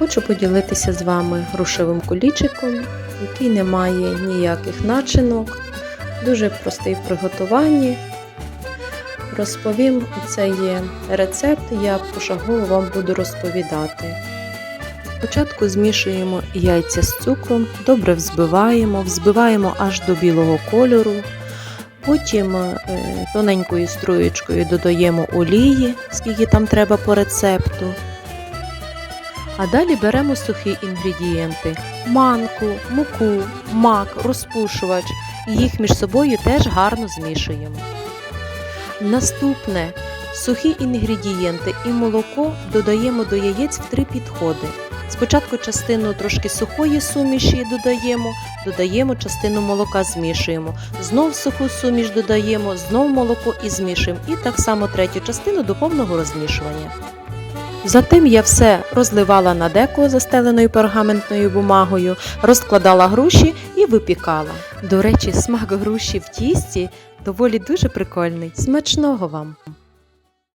Хочу поділитися з вами грушевим кулічиком, який не має ніяких начинок, дуже простий в приготуванні. Розповім, це є рецепт, я пошагово вам буду розповідати. Спочатку змішуємо яйця з цукром, добре взбиваємо, взбиваємо аж до білого кольору. Потім е, тоненькою струєчкою додаємо олії, скільки там треба по рецепту. А далі беремо сухі інгредієнти: манку, муку, мак, розпушувач. І їх між собою теж гарно змішуємо. Наступне сухі інгредієнти і молоко додаємо до яєць в три підходи. Спочатку частину трошки сухої суміші додаємо, додаємо частину молока, змішуємо. Знов суху суміш додаємо, знов молоко і змішуємо. І так само третю частину до повного розмішування. Затим я все розливала на деко застеленою пергаментною бумагою, розкладала груші і випікала. До речі, смак груші в тісті доволі дуже прикольний. Смачного вам!